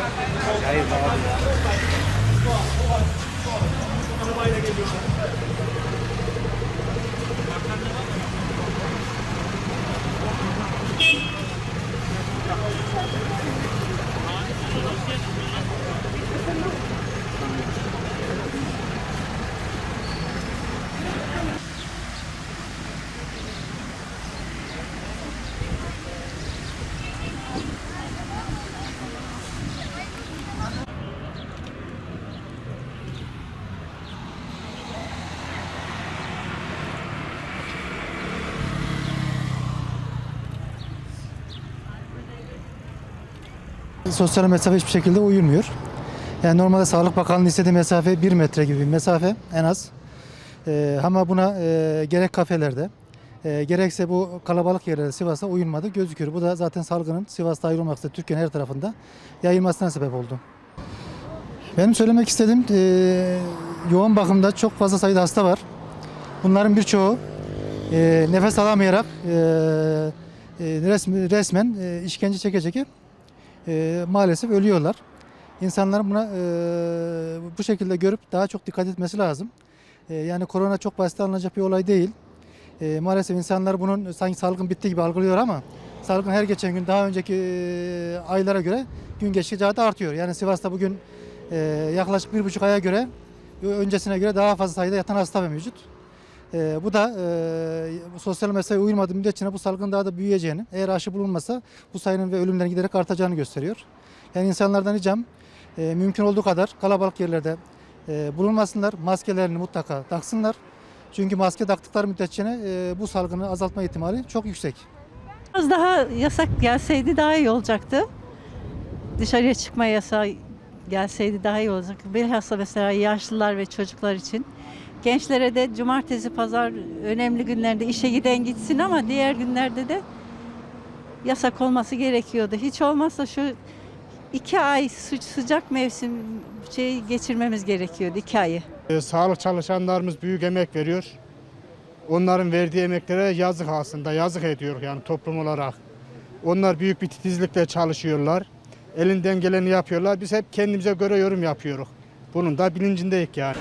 Geil, Mann. Sosyal mesafe hiçbir şekilde uyulmuyor. Yani normalde Sağlık Bakanlığı istediği mesafe 1 metre gibi bir mesafe en az. Ee, ama buna e, gerek kafelerde e, gerekse bu kalabalık yerlerde Sivas'ta uyulmadı gözüküyor. Bu da zaten salgının Sivas'ta dahil olmak üzere Türkiye'nin her tarafında yayılmasına sebep oldu. Benim söylemek istediğim e, yoğun bakımda çok fazla sayıda hasta var. Bunların birçoğu e, nefes alamayarak e, e, resmi- resmen e, işkence çeke çeke e, maalesef ölüyorlar. İnsanların buna e, bu şekilde görüp daha çok dikkat etmesi lazım. E, yani korona çok basit alınacak bir olay değil. E, maalesef insanlar bunun sanki salgın bitti gibi algılıyor ama salgın her geçen gün daha önceki e, aylara göre gün geçtikçe da artıyor. Yani Sivas'ta bugün e, yaklaşık bir buçuk aya göre öncesine göre daha fazla sayıda yatan hasta mevcut. E, bu da e, sosyal mesafeye uyulmadığı müddetçe bu salgın daha da büyüyeceğini, eğer aşı bulunmasa bu sayının ve ölümlerin giderek artacağını gösteriyor. Yani insanlardan ricam e, mümkün olduğu kadar kalabalık yerlerde e, bulunmasınlar, maskelerini mutlaka taksınlar. Çünkü maske taktıkları müddetçe e, bu salgını azaltma ihtimali çok yüksek. Az daha yasak gelseydi daha iyi olacaktı. Dışarıya çıkma yasağı gelseydi daha iyi olacaktı. Bilhassa mesela yaşlılar ve çocuklar için. Gençlere de cumartesi, pazar önemli günlerde işe giden gitsin ama diğer günlerde de yasak olması gerekiyordu. Hiç olmazsa şu iki ay sı- sıcak mevsim şey geçirmemiz gerekiyordu iki ayı. Ee, Sağlık çalışanlarımız büyük emek veriyor. Onların verdiği emeklere yazık aslında, yazık ediyor yani toplum olarak. Onlar büyük bir titizlikle çalışıyorlar. Elinden geleni yapıyorlar. Biz hep kendimize göre yorum yapıyoruz. Bunun da bilincindeyiz yani.